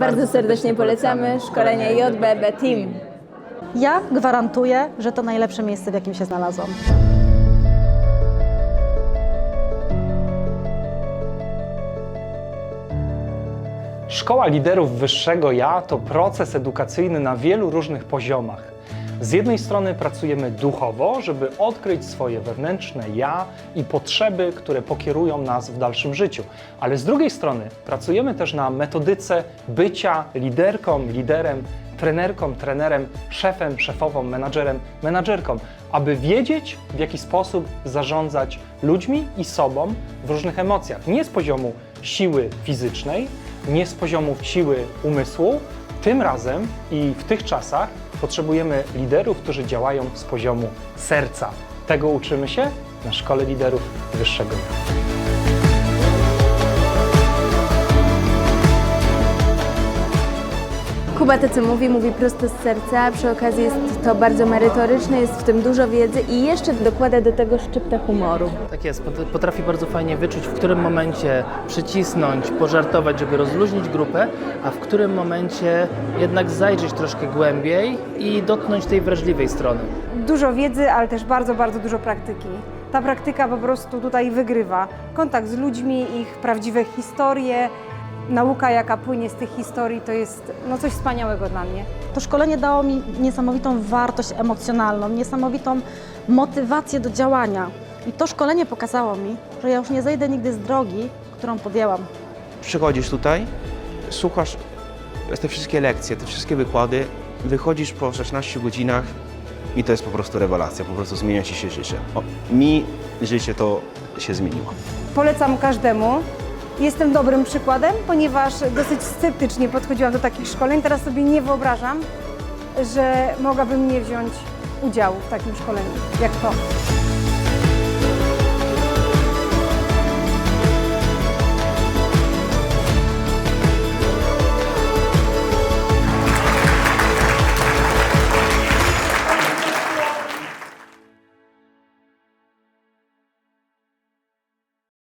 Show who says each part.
Speaker 1: Bardzo serdecznie polecamy szkolenie JBB Team.
Speaker 2: Ja gwarantuję, że to najlepsze miejsce, w jakim się znalazłam.
Speaker 3: Szkoła Liderów Wyższego Ja to proces edukacyjny na wielu różnych poziomach. Z jednej strony pracujemy duchowo, żeby odkryć swoje wewnętrzne ja i potrzeby, które pokierują nas w dalszym życiu, ale z drugiej strony pracujemy też na metodyce bycia liderką, liderem, trenerką, trenerem, szefem, szefową, menadżerem, menadżerką, aby wiedzieć, w jaki sposób zarządzać ludźmi i sobą w różnych emocjach. Nie z poziomu siły fizycznej, nie z poziomu siły umysłu. Tym razem i w tych czasach potrzebujemy liderów, którzy działają z poziomu serca. Tego uczymy się na Szkole Liderów Wyższego.
Speaker 1: Kuba to co mówi, mówi prosto z serca, przy okazji jest to bardzo merytoryczne, jest w tym dużo wiedzy i jeszcze dokłada do tego szczyptę humoru.
Speaker 4: Tak jest, pot- potrafi bardzo fajnie wyczuć, w którym momencie przycisnąć, pożartować, żeby rozluźnić grupę, a w którym momencie jednak zajrzeć troszkę głębiej i dotknąć tej wrażliwej strony.
Speaker 5: dużo wiedzy, ale też bardzo, bardzo dużo praktyki. Ta praktyka po prostu tutaj wygrywa. Kontakt z ludźmi, ich prawdziwe historie, nauka jaka płynie z tych historii, to jest no, coś wspaniałego dla mnie.
Speaker 2: To szkolenie dało mi niesamowitą wartość emocjonalną, niesamowitą motywację do działania. I to szkolenie pokazało mi, że ja już nie zejdę nigdy z drogi, którą podjęłam.
Speaker 6: Przychodzisz tutaj, słuchasz te wszystkie lekcje, te wszystkie wykłady, wychodzisz po 16 godzinach i to jest po prostu rewelacja, po prostu zmienia ci się życie. O, mi życie to się zmieniło.
Speaker 5: Polecam każdemu. Jestem dobrym przykładem, ponieważ dosyć sceptycznie podchodziłam do takich szkoleń. Teraz sobie nie wyobrażam, że mogłabym nie wziąć udziału w takim szkoleniu jak to.